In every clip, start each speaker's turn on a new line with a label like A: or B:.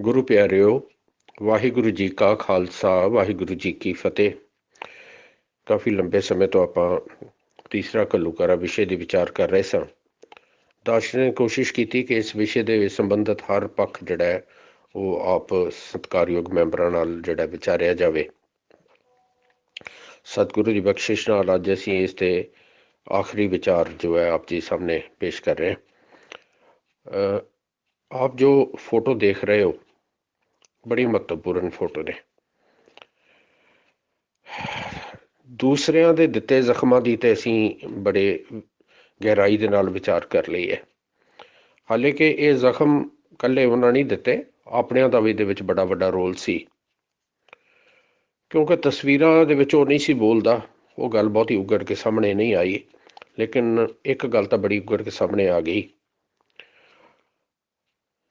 A: ਗੁਰੂ ਪਿਆਰਿਓ, ਵਾਹਿਗੁਰੂ ਜੀ ਕਾ ਖਾਲਸਾ, ਵਾਹਿਗੁਰੂ ਜੀ ਕੀ ਫਤਿਹ। ਕਾਫੀ ਲੰਬੇ ਸਮੇਂ ਤੋਂ ਆਪਾਂ ਤੀਸਰਾ ਘੱਲੂਕਾਰਾ ਵਿਸ਼ੇ ਦੀ ਵਿਚਾਰ ਕਰ ਰਹੇ ਸਾਂ। ਦਾਸ਼ ਨੇ ਕੋਸ਼ਿਸ਼ ਕੀਤੀ ਕਿ ਇਸ ਵਿਸ਼ੇ ਦੇ ਸੰਬੰਧਤ ਹਰ ਪੱਖ ਜਿਹੜਾ ਹੈ, ਉਹ ਆਪ ਸਤਕਾਰਯੋਗ ਮੈਂਬਰਾਂ ਨਾਲ ਜਿਹੜਾ ਵਿਚਾਰਿਆ ਜਾਵੇ। ਸਤਿਗੁਰੂ ਦੀ ਬਖਸ਼ਿਸ਼ ਨਾਲ ਅੱਜ ਅਸੀਂ ਇਸ ਤੇ ਆਖਰੀ ਵਿਚਾਰ ਜੋ ਹੈ, ਆਪ ਜੀ ਸਾਹਮਣੇ ਪੇਸ਼ ਕਰ ਰਹੇ ਹਾਂ। ਆਪ ਜੋ ਫੋਟੋ ਦੇਖ ਰਹੇ ਹੋ ਬੜੀ ਮਹੱਤਵਪੂਰਨ ਫੋਟੋ ਨੇ ਦੂਸਰਿਆਂ ਦੇ ਦਿੱਤੇ ਜ਼ਖਮਾਂ ਦੀ ਤੇ ਅਸੀਂ ਬੜੇ ਗਹਿਰਾਈ ਦੇ ਨਾਲ ਵਿਚਾਰ ਕਰ ਲਈ ਹੈ ਹਾਲੇ ਕਿ ਇਹ ਜ਼ਖਮ ਕੱਲੇ ਉਹਨਾਂ ਨਹੀਂ ਦਿੱਤੇ ਆਪਣਿਆਂ ਦਾ ਵੀ ਦੇ ਵਿੱਚ ਬੜਾ ਵੱਡਾ ਰੋਲ ਸੀ ਕਿਉਂਕਿ ਤਸਵੀਰਾਂ ਦੇ ਵਿੱਚ ਉਹ ਨਹੀਂ ਸੀ ਬੋਲਦਾ ਉਹ ਗੱਲ ਬਹੁਤੀ ਉਗੜ ਕੇ ਸਾਹਮਣੇ ਨਹੀਂ ਆਈ ਲੇਕਿਨ ਇੱਕ ਗੱਲ ਤਾਂ ਬੜੀ ਉਗੜ ਕੇ ਸਾਹਮਣੇ ਆ ਗਈ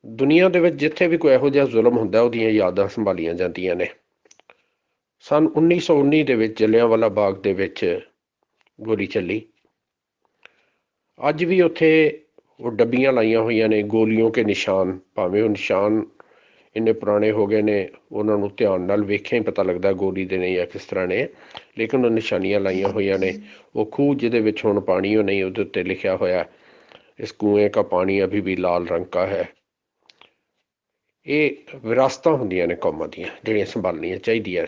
A: ਦੁਨੀਆ ਦੇ ਵਿੱਚ ਜਿੱਥੇ ਵੀ ਕੋਈ ਇਹੋ ਜਿਹਾ ਜ਼ੁਲਮ ਹੁੰਦਾ, ਉਹਦੀਆਂ ਯਾਦਾਂ ਸੰਭਾਲੀਆਂ ਜਾਂਦੀਆਂ ਨੇ। ਸਨ 1919 ਦੇ ਵਿੱਚ ਜਲਿਆਂਵਾਲਾ ਬਾਗ ਦੇ ਵਿੱਚ ਗੋਲੀ ਚੱਲੀ। ਅੱਜ ਵੀ ਉੱਥੇ ਉਹ ਡੱਬੀਆਂ ਲਾਈਆਂ ਹੋਈਆਂ ਨੇ, ਗੋਲੀਆਂ ਕੇ ਨਿਸ਼ਾਨ, ਭਾਵੇਂ ਉਹ ਨਿਸ਼ਾਨ ਇੰਨੇ ਪੁਰਾਣੇ ਹੋ ਗਏ ਨੇ, ਉਹਨਾਂ ਨੂੰ ਧਿਆਨ ਨਾਲ ਵੇਖਿਆ ਹੀ ਪਤਾ ਲੱਗਦਾ ਗੋਲੀ ਦੇ ਨਹੀਂ ਆ ਕਿਸ ਤਰ੍ਹਾਂ ਨੇ। ਲੇਕਿਨ ਉਹ ਨਿਸ਼ਾਨੀਆਂ ਲਾਈਆਂ ਹੋਈਆਂ ਨੇ। ਉਹ ਖੂਹ ਜਿਹਦੇ ਵਿੱਚ ਹੁਣ ਪਾਣੀ ਉਹ ਨਹੀਂ, ਉਹਦੇ ਉੱਤੇ ਲਿਖਿਆ ਹੋਇਆ, ਇਸ ਕੂਏ ਦਾ ਪਾਣੀ ਅਭੀ ਵੀ ਲਾਲ ਰੰਗ ਦਾ ਹੈ। ਇਹ ਵਿਰਾਸਤਾਂ ਹੁੰਦੀਆਂ ਨੇ ਕੌਮਾਂ ਦੀਆਂ, ਜਿਹੜੀਆਂ ਸੰਭਾਲਣੀਆਂ ਚਾਹੀਦੀਆਂ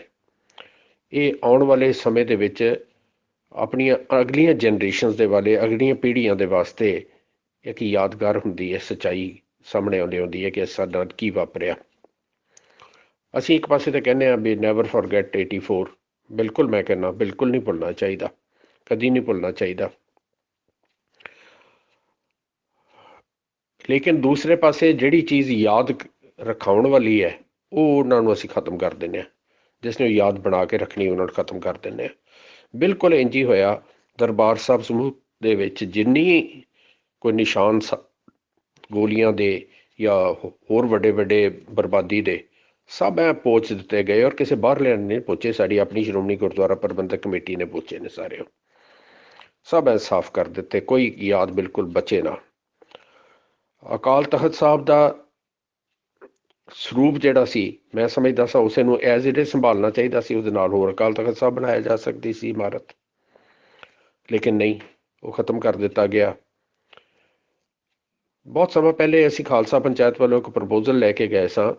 A: ਇਹ ਆਉਣ ਵਾਲੇ ਸਮੇਂ ਦੇ ਵਿੱਚ ਆਪਣੀਆਂ ਅਗਲੀਆਂ ਜਨਰੇਸ਼ਨਸ ਦੇ ਵਾਲੇ, ਅਗਲੀਆਂ ਪੀੜ੍ਹੀਆਂ ਦੇ ਵਾਸਤੇ ਇੱਕ ਯਾਦਗਾਰ ਹੁੰਦੀ ਹੈ, ਸਚਾਈ ਸਾਹਮਣੇ ਆਉਂਦੀ ਹੁੰਦੀ ਹੈ ਕਿ ਸਾਡਾ ਕੀ ਵਾਪਰਿਆ। ਅਸੀਂ ਇੱਕ ਪਾਸੇ ਤਾਂ ਕਹਿੰਦੇ ਆ ਵੀ ਨੈਵਰ ਫੋਰਗੇਟ 84 ਬਿਲਕੁਲ ਮੈਂ ਕਹਿੰਦਾ, ਬਿਲਕੁਲ ਨਹੀਂ ਭੁੱਲਣਾ ਚਾਹੀਦਾ, ਕਦੀ ਨਹੀਂ ਭੁੱਲਣਾ ਚਾਹੀਦਾ। ਲੇਕਿਨ ਦੂਸਰੇ ਪਾਸੇ ਜਿਹੜੀ ਚੀਜ਼ ਯਾਦ ਰਖਾਉਣ ਵਾਲੀ ਹੈ, ਉਹ ਉਹਨਾਂ ਨੂੰ ਅਸੀਂ ਖਤਮ ਕਰ ਦਿੰਨੇ ਆ ਜਿਸ ਨੂੰ ਯਾਦ ਬਣਾ ਕੇ ਰੱਖਣੀ ਉਹਨਾਂ ਨੂੰ ਖਤਮ ਕਰ ਦਿੰਨੇ ਆ ਬਿਲਕੁਲ ਇੰਜ ਹੀ ਹੋਇਆ, ਦਰਬਾਰ ਸਾਹਿਬ ਸਮੂਹ ਦੇ ਵਿੱਚ ਜਿੰਨੀ ਕੋਈ ਨਿਸ਼ਾਨ ਗੋਲੀਆਂ ਦੇ ਜਾਂ ਹੋਰ ਵੱਡੇ ਵੱਡੇ ਬਰਬਾਦੀ ਦੇ, ਸਭ ਐ ਪੋਚ ਦਿੱਤੇ ਗਏ ਔਰ ਕਿਸੇ ਬਾਹਰ ਲੈਣ ਨਹੀਂ ਪੋਚੇ ਸਾਡੀ ਆਪਣੀ ਸ਼੍ਰੋਮਣੀ ਗੁਰਦੁਆਰਾ ਪ੍ਰਬੰਧਕ ਕਮੇਟੀ ਨੇ ਪੋਚੇ ਨੇ ਸਾਰੇ ਸਭ ਐ ਸਾਫ਼ ਕਰ ਦਿੱਤੇ, ਕੋਈ ਯਾਦ ਬਿਲਕੁਲ ਬਚੇ ਨਾ। ਅਕਾਲ ਤਖਤ ਸਾਹਿਬ ਦਾ ਸਰੂਪ ਜਿਹੜਾ ਸੀ, ਮੈਂ ਸਮਝਦਾ ਸਾਂ ਉਸੇ ਨੂੰ ਐਜ਼ ਇਟ ਇਜ਼ ਸੰਭਾਲਣਾ ਚਾਹੀਦਾ ਸੀ, ਉਹਦੇ ਨਾਲ ਹੋਰ ਅਕਾਲ ਤਖਤ ਸਾਹਿਬ ਬਣਾਇਆ ਜਾ ਸਕਦੀ ਸੀ ਇਮਾਰਤ। ਲੇਕਿਨ ਨਹੀਂ, ਉਹ ਖਤਮ ਕਰ ਦਿੱਤਾ ਗਿਆ। ਬਹੁਤ ਸਮਾਂ ਪਹਿਲੇ ਅਸੀਂ ਖਾਲਸਾ ਪੰਚਾਇਤ ਵੱਲੋਂ ਇੱਕ ਪ੍ਰਪੋਜ਼ਲ ਲੈ ਕੇ ਗਏ ਸਾਂ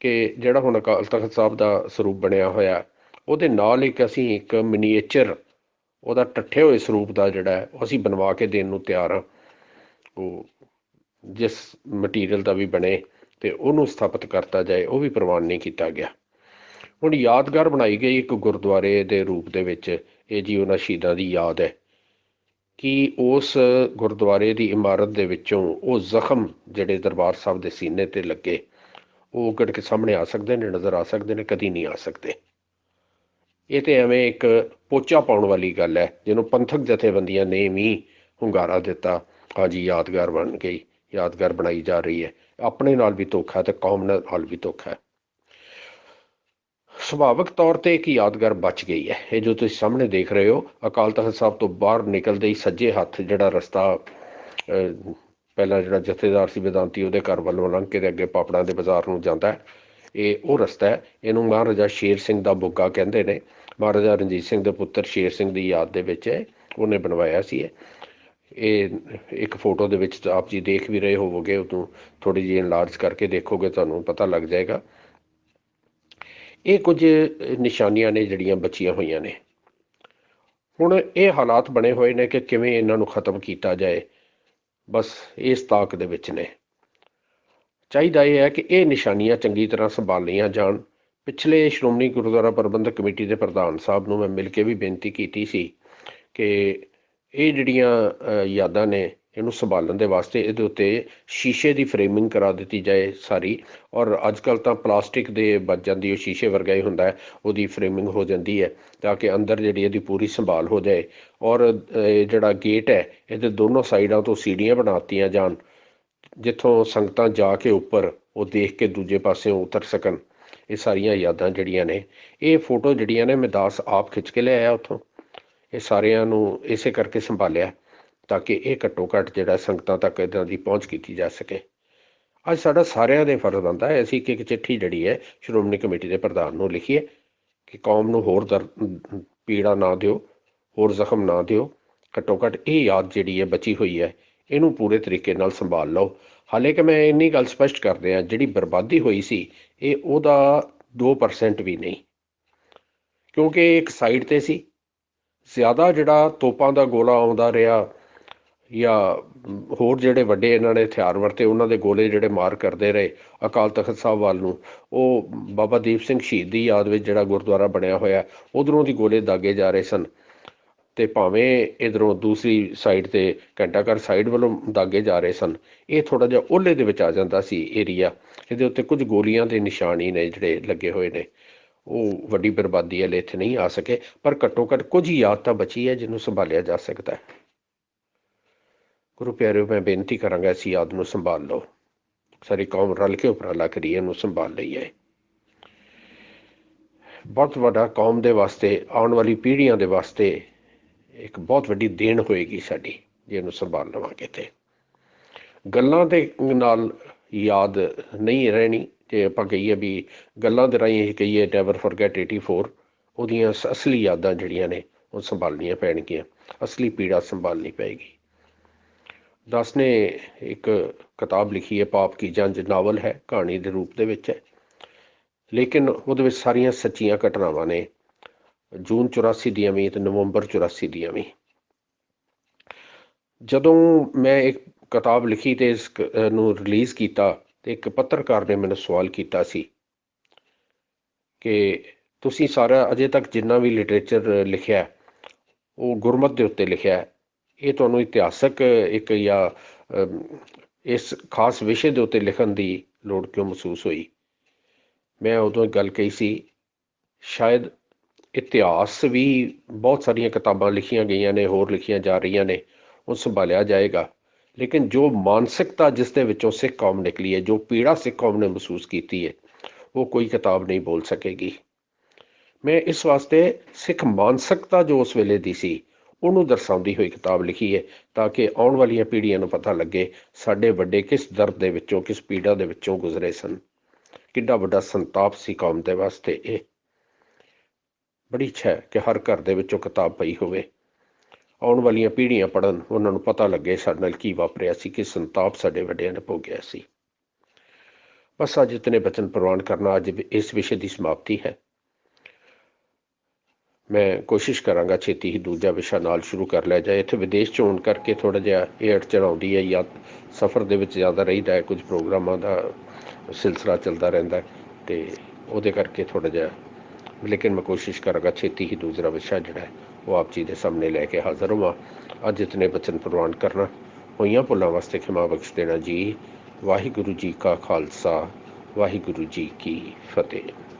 A: ਕਿ ਜਿਹੜਾ ਹੁਣ ਅਕਾਲ ਤਖਤ ਸਾਹਿਬ ਦਾ ਸਰੂਪ ਬਣਿਆ ਹੋਇਆ, ਉਹਦੇ ਨਾਲ ਇੱਕ ਅਸੀਂ ਇੱਕ ਮਿਨੀਏਚਰ ਉਹਦਾ ਟੱਠੇ ਹੋਏ ਸਰੂਪ ਦਾ ਜਿਹੜਾ ਉਹ ਅਸੀਂ ਬਣਵਾ ਕੇ ਦੇਣ ਨੂੰ ਤਿਆਰ ਹਾਂ। ਉਹ ਜਿਸ ਮਟੀਰੀਅਲ ਦਾ ਵੀ ਬਣੇ ਤੇ ਉਹਨੂੰ ਸਥਾਪਿਤ ਕਰਤਾ ਜਾਏ, ਉਹ ਵੀ ਪ੍ਰਵਾਨ ਨਹੀਂ ਕੀਤਾ ਗਿਆ। ਹੁਣ ਯਾਦਗਾਰ ਬਣਾਈ ਗਈ ਇੱਕ ਗੁਰਦੁਆਰੇ ਦੇ ਰੂਪ ਦੇ ਵਿੱਚ, ਇਹ ਜੀ ਉਹਨਾਂ ਸ਼ਹੀਦਾਂ ਦੀ ਯਾਦ ਹੈ ਕਿ ਉਸ ਗੁਰਦੁਆਰੇ ਦੀ ਇਮਾਰਤ ਦੇ ਵਿੱਚੋਂ ਉਹ ਜ਼ਖਮ ਜਿਹੜੇ ਦਰਬਾਰ ਸਾਹਿਬ ਦੇ ਸੀਨੇ ਤੇ ਲੱਗੇ, ਉਹ ਉਗੜ ਕੇ ਸਾਹਮਣੇ ਆ ਸਕਦੇ ਨੇ, ਨਜ਼ਰ ਆ ਸਕਦੇ ਨੇ, ਕਦੀ ਨਹੀਂ ਆ ਸਕਦੇ। ਇਹ ਤੇ ਐਵੇਂ ਇੱਕ ਪੋਚਾ ਪਾਉਣ ਵਾਲੀ ਗੱਲ ਹੈ, ਜਿਹਨੂੰ ਪੰਥਕ ਜਥੇਬੰਦੀਆਂ ਨੇ ਵੀ ਹੁੰਗਾਰਾ ਦਿੱਤਾ। ਹਾਂਜੀ ਯਾਦਗਾਰ ਬਣ ਗਈ, ਯਾਦਗਾਰ ਬਣਾਈ ਜਾ ਰਹੀ ਹੈ। ਆਪਣੇ ਨਾਲ ਵੀ ਧੋਖਾ ਤੇ ਕੌਮ ਨਾਲ ਵੀ ਧੋਖਾ ਸੁਭਾਵਿਕ ਤੌਰ ਤੇ ਇੱਕ ਯਾਦਗਾਰ ਬਚ ਗਈ ਹੈ। ਇਹ ਜੋ ਤੁਸੀਂ ਸਾਹਮਣੇ ਦੇਖ ਰਹੇ ਹੋ, ਅਕਾਲ ਤਖਤ ਸਾਹਿਬ ਤੋਂ ਬਾਹਰ ਨਿਕਲਦੇ ਹੀ ਸੱਜੇ ਹੱਥ ਜਿਹੜਾ ਰਸਤਾ ਪਹਿਲਾਂ ਜਿਹੜਾ ਜਥੇਦਾਰ ਸੀ ਵਿਦਾਂਤੀ, ਉਹਦੇ ਘਰ ਵੱਲੋਂ ਲੰਘ ਕੇ ਦੇ ਅੱਗੇ ਪਾਪੜਾਂ ਦੇ ਬਾਜ਼ਾਰ ਨੂੰ ਜਾਂਦਾ ਹੈ। ਇਹ ਉਹ ਰਸਤਾ ਹੈ, ਇਹਨੂੰ ਮਹਾਰਾਜਾ ਸ਼ੇਰ ਸਿੰਘ ਦਾ ਬੁੱਗਾ ਕਹਿੰਦੇ ਨੇ। ਮਹਾਰਾਜਾ ਰਣਜੀਤ ਸਿੰਘ ਦੇ ਪੁੱਤਰ ਸ਼ੇਰ ਸਿੰਘ ਦੀ ਯਾਦ ਦੇ ਵਿੱਚ ਹੈ, ਉਹਨੇ ਬਣਵਾਇਆ ਸੀ ਇਹ ਇੱਕ ਫੋਟੋ ਦੇ ਵਿੱਚ ਆਪ ਜੀ ਦੇਖ ਵੀ ਰਹੇ ਹੋਵੋਗੇ, ਉਦੋਂ ਥੋੜੀ ਜਿਹੀ ਇਨਲਾਰਜ ਕਰਕੇ ਦੇਖੋਗੇ, ਤੁਹਾਨੂੰ ਪਤਾ ਲੱਗ ਜਾਏਗਾ। ਇਹ ਕੁਝ ਨਿਸ਼ਾਨੀਆਂ ਨੇ ਜਿਹੜੀਆਂ ਬਚੀਆਂ ਹੋਈਆਂ ਨੇ। ਹੁਣ ਇਹ ਹਾਲਾਤ ਬਣੇ ਹੋਏ ਨੇ ਕਿ ਕਿਵੇਂ ਇਹਨਾਂ ਨੂੰ ਖਤਮ ਕੀਤਾ ਜਾਏ। ਬਸ ਇਸ ਤਾਕ ਦੇ ਵਿੱਚ ਨੇ। ਚਾਹੀਦਾ ਇਹ ਹੈ ਕਿ ਇਹ ਨਿਸ਼ਾਨੀਆਂ ਚੰਗੀ ਤਰ੍ਹਾਂ ਸੰਭਾਲੀਆਂ ਜਾਣ। ਪਿਛਲੇ ਸ਼੍ਰੋਮਣੀ ਗੁਰਦੁਆਰਾ ਪ੍ਰਬੰਧਕ ਕਮੇਟੀ ਦੇ ਪ੍ਰਧਾਨ ਸਾਹਿਬ ਨੂੰ ਮੈਂ ਮਿਲ ਕੇ ਵੀ ਬੇਨਤੀ ਕੀਤੀ ਸੀ ਕਿ ਇਹ ਜਿਹੜੀਆਂ ਯਾਦਾਂ ਨੇ ਇਹਨੂੰ ਸੰਭਾਲਣ ਦੇ ਵਾਸਤੇ ਇਹਦੇ ਉੱਤੇ ਸ਼ੀਸ਼ੇ ਦੀ ਫਰੇਮਿੰਗ ਕਰਾ ਦਿੱਤੀ ਜਾਏ ਸਾਰੀ। ਔਰ ਅੱਜ ਕੱਲ ਤਾਂ ਪਲਾਸਟਿਕ ਦੇ ਬਚ ਜਾਂਦੀ ਉਹ ਸ਼ੀਸ਼ੇ ਵਰਗਾ ਹੀ ਹੁੰਦਾ ਹੈ, ਉਹਦੀ ਫਰੇਮਿੰਗ ਹੋ ਜਾਂਦੀ ਹੈ ਤਾਂ ਕਿ ਅੰਦਰ ਜਿਹੜੀ ਇਹਦੀ ਪੂਰੀ ਸੰਭਾਲ ਹੋ ਜਾਏ। ਔਰ ਜਿਹੜਾ ਗੇਟ ਹੈ, ਇਹਦੇ ਦੋਨੋਂ ਸਾਈਡਾਂ ਤੋਂ ਸੀੜੀਆਂ ਬਣਾਤੀਆਂ ਜਾਣ, ਜਿੱਥੋਂ ਸੰਗਤਾਂ ਜਾ ਕੇ ਉੱਪਰ ਉਹ ਦੇਖ ਕੇ ਦੂਜੇ ਪਾਸਿਓਂ ਉਤਰ ਸਕਣ। ਇਹ ਸਾਰੀਆਂ ਯਾਦਾਂ ਜਿਹੜੀਆਂ ਨੇ, ਇਹ ਫੋਟੋ ਜਿਹੜੀਆਂ ਨੇ, ਮੈਂ ਦਾਸ ਆਪ ਖਿੱਚ ਕੇ ਲੈ ਆਇਆ ਉੱਥੋਂ। ਇਹ ਸਾਰਿਆਂ ਨੂੰ ਇਸੇ ਕਰਕੇ ਸੰਭਾਲਿਆ ਤਾਂ ਕਿ ਇਹ ਘੱਟੋ ਘੱਟ ਜਿਹੜਾ ਸੰਗਤਾਂ ਤੱਕ ਇਦਾਂ ਦੀ ਪਹੁੰਚ ਕੀਤੀ ਜਾ ਸਕੇ। ਅੱਜ ਸਾਡਾ ਸਾਰਿਆਂ ਦੇ ਫਰਜ਼ ਬਣਦਾ ਹੈ, ਅਸੀਂ ਇੱਕ ਇੱਕ ਚਿੱਠੀ ਜਿਹੜੀ ਹੈ ਸ਼੍ਰੋਮਣੀ ਕਮੇਟੀ ਦੇ ਪ੍ਰਧਾਨ ਨੂੰ ਲਿਖੀਏ ਕਿ ਕੌਮ ਨੂੰ ਹੋਰ ਦਰ ਪੀੜਾ ਨਾ ਦਿਓ, ਹੋਰ ਜ਼ਖਮ ਨਾ ਦਿਓ। ਘੱਟੋ ਘੱਟ ਇਹ ਯਾਦ ਜਿਹੜੀ ਹੈ ਬਚੀ ਹੋਈ ਹੈ, ਇਹਨੂੰ ਪੂਰੇ ਤਰੀਕੇ ਨਾਲ ਸੰਭਾਲ ਲਓ। ਹਾਲੇ ਕਿ ਮੈਂ ਇੰਨੀ ਗੱਲ ਸਪਸ਼ਟ ਕਰਦੇ ਆ ਜਿਹੜੀ ਬਰਬਾਦੀ ਹੋਈ ਸੀ, ਇਹ ਉਹਦਾ 2% ਵੀ ਨਹੀਂ। ਕਿਉਂਕਿ ਇਹ ਇੱਕ ਸਾਈਡ ਤੇ ਸੀ ਜ਼ਿਆਦਾ ਜਿਹੜਾ ਤੋਪਾਂ ਦਾ ਗੋਲਾ ਆਉਂਦਾ ਰਿਹਾ ਜਾਂ ਹੋਰ ਜਿਹੜੇ ਵੱਡੇ ਇਹਨਾਂ ਨੇ ਹਥਿਆਰ ਵਰਤੇ, ਉਹਨਾਂ ਦੇ ਗੋਲੇ ਜਿਹੜੇ ਮਾਰ ਕਰਦੇ ਰਹੇ ਅਕਾਲ ਤਖਤ ਸਾਹਿਬ ਵੱਲ ਨੂੰ, ਉਹ ਬਾਬਾ ਦੀਪ ਸਿੰਘ ਸ਼ਹੀਦ ਦੀ ਯਾਦ ਵਿੱਚ ਜਿਹੜਾ ਗੁਰਦੁਆਰਾ ਬਣਿਆ ਹੋਇਆ, ਉਧਰੋਂ ਦੀ ਗੋਲੇ ਦਾਗੇ ਜਾ ਰਹੇ ਸਨ ਤੇ ਭਾਵੇਂ ਇਧਰੋਂ ਦੂਸਰੀ ਸਾਈਡ ਤੇ ਘੰਟਾਘਰ ਸਾਈਡ ਵੱਲੋਂ ਦਾਗੇ ਜਾ ਰਹੇ ਸਨ, ਇਹ ਥੋੜਾ ਜਿਹਾ ਓਲੇ ਦੇ ਵਿੱਚ ਆ ਜਾਂਦਾ ਸੀ ਏਰੀਆ ਇਹਦੇ ਉੱਤੇ ਕੁਝ ਗੋਲੀਆਂ ਦੇ ਨਿਸ਼ਾਨ ਹੀ ਨੇ ਜਿਹੜੇ ਲੱਗੇ ਹੋਏ ਨੇ। ਉਹ ਵੱਡੀ ਬਰਬਾਦੀ ਵਾਲੇ ਇੱਥੇ ਨਹੀਂ ਆ ਸਕੇ, ਪਰ ਘੱਟੋ ਘੱਟ ਕੁਝ ਯਾਦ ਤਾਂ ਬਚੀ ਹੈ ਜਿਹਨੂੰ ਸੰਭਾਲਿਆ ਜਾ ਸਕਦਾ ਹੈ। ਗੁਰੂ ਪਿਆਰਿਓ, ਮੈਂ ਬੇਨਤੀ ਕਰਾਂਗਾ ਇਸ ਯਾਦ ਨੂੰ ਸੰਭਾਲ ਲਓ। ਸਾਰੀ ਕੌਮ ਰਲ ਕੇ ਉਪਰਾਲਾ ਕਰੀਏ ਇਹਨੂੰ ਸੰਭਾਲ ਲਈਏ ਬਹੁਤ ਵੱਡਾ ਕੌਮ ਦੇ ਵਾਸਤੇ, ਆਉਣ ਵਾਲੀ ਪੀੜ੍ਹੀਆਂ ਦੇ ਵਾਸਤੇ ਇੱਕ ਬਹੁਤ ਵੱਡੀ ਦੇਣ ਹੋਏਗੀ ਸਾਡੀ, ਜੇ ਇਹਨੂੰ ਸੰਭਾਲ ਲਵਾਂਗੇ ਤੇ ਗੱਲਾਂ ਦੇ ਨਾਲ ਯਾਦ ਨਹੀਂ ਰਹਿਣੀ ਜੇ ਆਪਾਂ ਕਹੀਏ ਵੀ ਗੱਲਾਂ ਦੇ ਰਾਹੀਂ ਇਹ ਕਹੀਏ ਨੈਵਰ ਫੋਰਗੇਟ 84 ਉਹਦੀਆਂ ਅਸਲੀ ਯਾਦਾਂ ਜਿਹੜੀਆਂ ਨੇ, ਉਹ ਸੰਭਾਲਣੀਆਂ ਪੈਣਗੀਆਂ, ਅਸਲੀ ਪੀੜਾ ਸੰਭਾਲਣੀ ਪਏਗੀ। ਦਸ ਨੇ ਇੱਕ ਕਿਤਾਬ ਲਿਖੀ ਹੈ, ਪਾਪ ਕੀ ਜੰਜ ਨਾਵਲ ਹੈ, ਕਹਾਣੀ ਦੇ ਰੂਪ ਦੇ ਵਿੱਚ ਹੈ। ਲੇਕਿਨ ਉਹਦੇ ਵਿੱਚ ਸਾਰੀਆਂ ਸੱਚੀਆਂ ਘਟਨਾਵਾਂ ਨੇ, ਜੂਨ 84 ਦੀਆਂ ਵੀ ਤੇ ਨਵੰਬਰ 84 ਦੀਆਂ ਵੀ। ਜਦੋਂ ਮੈਂ ਇੱਕ ਕਿਤਾਬ ਲਿਖੀ ਤੇ ਇਸ ਨੂੰ ਰਿਲੀਜ਼ ਕੀਤਾ ਤੇ ਇੱਕ ਪੱਤਰਕਾਰ ਨੇ ਮੈਨੂੰ ਸਵਾਲ ਕੀਤਾ ਸੀ ਕਿ ਤੁਸੀਂ ਸਾਰਾ ਅਜੇ ਤੱਕ ਜਿੰਨਾ ਵੀ ਲਿਟਰੇਚਰ ਲਿਖਿਆ ਉਹ ਗੁਰਮਤ ਦੇ ਉੱਤੇ ਲਿਖਿਆ ਇਹ ਤੁਹਾਨੂੰ ਇਤਿਹਾਸਕ ਇੱਕ ਜਾਂ ਇਸ ਖਾਸ ਵਿਸ਼ੇ ਦੇ ਉੱਤੇ ਲਿਖਣ ਦੀ ਲੋੜ ਕਿਉਂ ਮਹਿਸੂਸ ਹੋਈ? ਮੈਂ ਉਦੋਂ ਗੱਲ ਕਹੀ ਸੀ, ਸ਼ਾਇਦ ਇਤਿਹਾਸ ਵੀ ਬਹੁਤ ਸਾਰੀਆਂ ਕਿਤਾਬਾਂ ਲਿਖੀਆਂ ਗਈਆਂ ਨੇ, ਹੋਰ ਲਿਖੀਆਂ ਜਾ ਰਹੀਆਂ ਨੇ, ਉਹ ਸੰਭਾਲਿਆ ਜਾਏਗਾ। ਲੇਕਿਨ ਜੋ ਮਾਨਸਿਕਤਾ ਜਿਸ ਦੇ ਵਿੱਚੋਂ ਸਿੱਖ ਕੌਮ ਨਿਕਲੀ ਹੈ, ਜੋ ਪੀੜਾ ਸਿੱਖ ਕੌਮ ਨੇ ਮਹਿਸੂਸ ਕੀਤੀ ਹੈ, ਉਹ ਕੋਈ ਕਿਤਾਬ ਨਹੀਂ ਬੋਲ ਸਕੇਗੀ। ਮੈਂ ਇਸ ਵਾਸਤੇ ਸਿੱਖ ਮਾਨਸਿਕਤਾ ਜੋ ਉਸ ਵੇਲੇ ਦੀ ਸੀ, ਉਹਨੂੰ ਦਰਸਾਉਂਦੀ ਹੋਈ ਕਿਤਾਬ ਲਿਖੀ ਹੈ, ਤਾਂ ਕਿ ਆਉਣ ਵਾਲੀਆਂ ਪੀੜ੍ਹੀਆਂ ਨੂੰ ਪਤਾ ਲੱਗੇ ਸਾਡੇ ਵੱਡੇ ਕਿਸ ਦਰਦ ਦੇ ਵਿੱਚੋਂ, ਕਿਸ ਪੀੜਾ ਦੇ ਵਿੱਚੋਂ ਗੁਜ਼ਰੇ ਸਨ। ਕਿੰਨਾ ਵੱਡਾ ਸੰਤਾਪ ਸੀ ਕੌਮ ਦੇ ਵਾਸਤੇ ਇਹ। ਬੜੀ ਇੱਛਾ ਹੈ ਕਿ ਹਰ ਘਰ ਦੇ ਵਿੱਚੋਂ ਕਿਤਾਬ ਪਈ ਹੋਵੇ। ਆਉਣ ਵਾਲੀਆਂ ਪੀੜ੍ਹੀਆਂ ਪੜਨ ਉਹਨਾਂ ਨੂੰ ਪਤਾ ਲੱਗੇ ਸਾਡੇ ਨਾਲ ਕੀ ਵਾਪਰਿਆ ਸੀ, ਕਿ ਸੰਤਾਪ ਸਾਡੇ ਵੱਡਿਆਂ ਨੇ ਭੋਗਿਆ ਸੀ। ਬਸ ਅੱਜ ਇਤਨੇ ਬਚਨ ਪ੍ਰਵਾਨ ਕਰਨਾ ਅੱਜ ਇਸ ਵਿਸ਼ੇ ਦੀ ਸਮਾਪਤੀ ਹੈ। ਮੈਂ ਕੋਸ਼ਿਸ਼ ਕਰਾਂਗਾ ਛੇਤੀ ਹੀ ਦੂਜਾ ਵਿਸ਼ਾ ਨਾਲ ਸ਼ੁਰੂ ਕਰ ਲਿਆ ਜਾਏ। ਇੱਥੇ ਵਿਦੇਸ਼ ਚ ਹੋਣ ਕਰਕੇ ਥੋੜਾ ਜਿਹਾ ਇਹ ਅੜ ਚੜਾਉਂਦੀ ਹੈ, ਜਾਂ ਸਫ਼ਰ ਦੇ ਵਿੱਚ ਜ਼ਿਆਦਾ ਰਹੀਦਾ ਹੈ, ਕੁਝ ਪ੍ਰੋਗਰਾਮਾਂ ਦਾ ਸਿਲਸਿਲਾ ਚੱਲਦਾ ਰਹਿੰਦਾ ਤੇ ਉਹਦੇ ਕਰਕੇ ਥੋੜਾ ਜਿਹਾ, ਲੇਕਿਨ ਮੈਂ ਕੋਸ਼ਿਸ਼ ਕਰਾਂਗਾ ਛੇਤੀ ਹੀ ਦੂਸਰਾ ਵਿਸ਼ਾ ਜਿਹੜਾ ਹੈ ਉਹ ਆਪ ਜੀ ਦੇ ਸਾਹਮਣੇ ਲੈ ਕੇ ਹਾਜ਼ਰ ਹੋਵਾਂ। ਅੱਜ ਇਤਨੇ ਬਚਨ ਪ੍ਰਵਾਨ ਕਰਨਾ, ਹੋਈਆਂ ਭੁੱਲਾਂ ਵਾਸਤੇ ਖਿਮਾ ਬਖਸ਼ ਦੇਣਾ ਜੀ। ਵਾਹਿਗੁਰੂ ਜੀ ਕਾ ਖਾਲਸਾ, ਵਾਹਿਗੁਰੂ ਜੀ ਕੀ ਫਤਿਹ।